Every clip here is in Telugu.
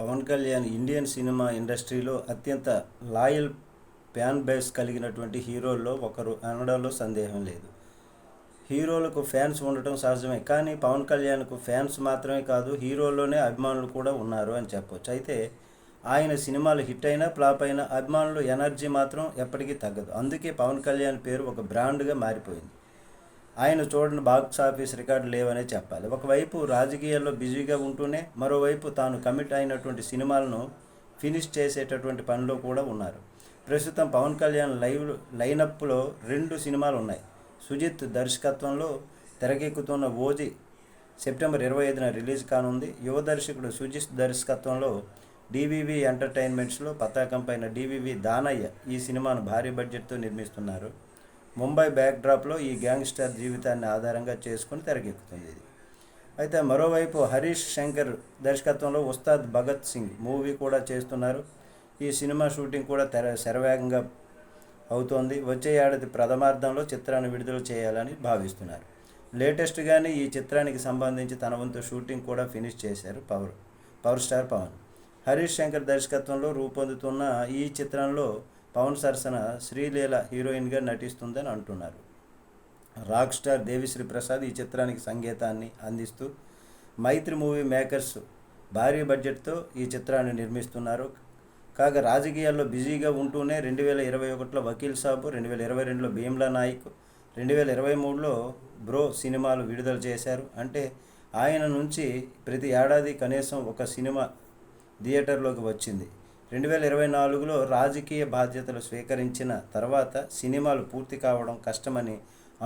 పవన్ కళ్యాణ్ ఇండియన్ సినిమా ఇండస్ట్రీలో అత్యంత లాయల్ ఫ్యాన్ బేస్ కలిగినటువంటి హీరోల్లో ఒకరు అనడంలో సందేహం లేదు. హీరోలకు ఫ్యాన్స్ ఉండటం సహజమే కానీ పవన్ కళ్యాణ్కు ఫ్యాన్స్ మాత్రమే కాదు హీరోల్లోనే అభిమానులు కూడా ఉన్నారు అని చెప్పొచ్చు. అయితే ఆయన సినిమాలు హిట్ అయినా ఫ్లాప్ అయినా అభిమానులు ఎనర్జీ మాత్రం ఎప్పటికీ తగ్గదు. అందుకే పవన్ కళ్యాణ్ పేరు ఒక బ్రాండ్గా మారిపోయింది. ఆయన చూడని బాక్స్ ఆఫీస్ రికార్డు లేవనే చెప్పాలి. ఒకవైపు రాజకీయాల్లో బిజీగా ఉంటూనే మరోవైపు తాను కమిట్ అయినటువంటి సినిమాలను ఫినిష్ చేసేటటువంటి పనిలో కూడా ఉన్నారు. ప్రస్తుతం పవన్ కళ్యాణ్ లైవ్ లైనప్లో రెండు సినిమాలు ఉన్నాయి. సుజిత్ దర్శకత్వంలో తెరకెక్కుతున్న ఓజీ సెప్టెంబర్ ఇరవై ఐదున రిలీజ్ కానుంది. యువ దర్శకుడు సుజిత్ దర్శకత్వంలో డివివి ఎంటర్టైన్మెంట్స్లో పతాకం పైన డివివి దానయ్య ఈ సినిమాను భారీ బడ్జెట్తో నిర్మిస్తున్నారు. ముంబై బ్యాక్డ్రాప్లో ఈ గ్యాంగ్స్టర్ జీవితాన్ని ఆధారంగా చేసుకుని తెరకెక్కుతుంది ఇది. అయితే మరోవైపు హరీష్ శంకర్ దర్శకత్వంలో ఉస్తాద్ భగత్ సింగ్ మూవీ కూడా చేస్తున్నారు. ఈ సినిమా షూటింగ్ కూడా తెర శరవేగంగా అవుతోంది. వచ్చే ఏడాది ప్రథమార్థంలో చిత్రాన్ని విడుదల చేయాలని భావిస్తున్నారు. లేటెస్ట్గానే ఈ చిత్రానికి సంబంధించి తన వంతు షూటింగ్ కూడా ఫినిష్ చేశారు power power star Pawan. Harish Shankar దర్శకత్వంలో రూపొందుతున్న ఈ చిత్రంలో పవన్ సరసన శ్రీలీల హీరోయిన్గా నటిస్తుందని అంటున్నారు. రాక్ స్టార్ దేవిశ్రీ ప్రసాద్ ఈ చిత్రానికి సంగీతాన్ని అందిస్తూ మైత్రి మూవీ మేకర్స్ భారీ బడ్జెట్తో ఈ చిత్రాన్ని నిర్మిస్తున్నారు. కాగా రాజకీయాల్లో బిజీగా ఉంటూనే రెండు వేల ఇరవై ఒకటిలో వకీల్ సాబు రెండు వేల ఇరవై రెండులో భీమ్లా నాయక్ రెండు వేల ఇరవై మూడులో బ్రో సినిమాలు విడుదల చేశారు. అంటే ఆయన నుంచి ప్రతి ఏడాది కనీసం ఒక సినిమా థియేటర్లోకి వచ్చింది. రెండు వేల ఇరవై నాలుగులో రాజకీయ బాధ్యతలు స్వీకరించిన తర్వాత సినిమాలు పూర్తి కావడం కష్టమని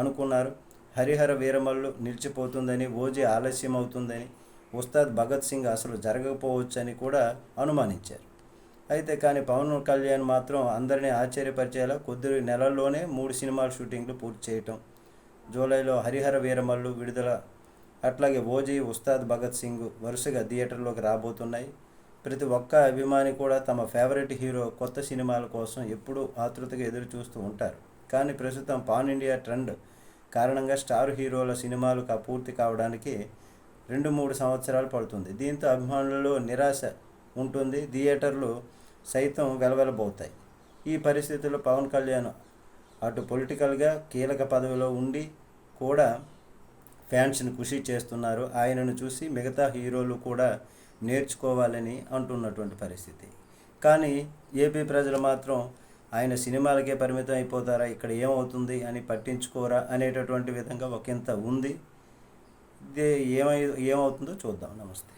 అనుకున్నారు. హరిహర వీరమల్లు నిలిచిపోతుందని ఓజీ ఆలస్యం అవుతుందని ఉస్తాద్ భగత్ సింగ్ అసలు జరగకపోవచ్చని కూడా అనుమానించారు. అయితే కానీ పవన్ కళ్యాణ్ మాత్రం అందరినీ ఆశ్చర్యపరిచేలా కొద్ది నెలల్లోనే మూడు సినిమాల షూటింగ్లు పూర్తి చేయటం జూలైలో హరిహర వీరమల్లు విడుదల అట్లాగే ఓజీ ఉస్తాద్ భగత్ సింగ్ వరుసగా థియేటర్లోకి రాబోతున్నాయి. ప్రతి ఒక్క అభిమాని కూడా తమ ఫేవరెట్ హీరో కొత్త సినిమాల కోసం ఎప్పుడూ ఆతృతగా ఎదురు చూస్తూ ఉంటారు. కానీ ప్రస్తుతం పాన్ ఇండియా ట్రెండ్ కారణంగా స్టార్ హీరోల సినిమాలు పూర్తి కావడానికి రెండు మూడు సంవత్సరాలు పడుతుంది. దీంతో అభిమానులలో నిరాశ ఉంటుంది. థియేటర్లు సైతం వెలవెలబోతాయి. ఈ పరిస్థితుల్లో పవన్ కళ్యాణ్ అటు పొలిటికల్గా కీలక పదవిలో ఉండి కూడా ఫ్యాన్స్ని ఖుషి చేస్తున్నారు. ఆయనను చూసి మిగతా హీరోలు కూడా నేర్చుకోవాలని అంటున్నటువంటి పరిస్థితి. కానీ ఏపీ ప్రజలు మాత్రం ఆయన సినిమాలకే పరిమితం అయిపోతారా ఇక్కడ ఏమవుతుంది అని పట్టించుకోరా అనేటటువంటి విధంగా ఒకంత ఉంది. ఇది ఏమై ఏమవుతుందో చూద్దాం. నమస్తే.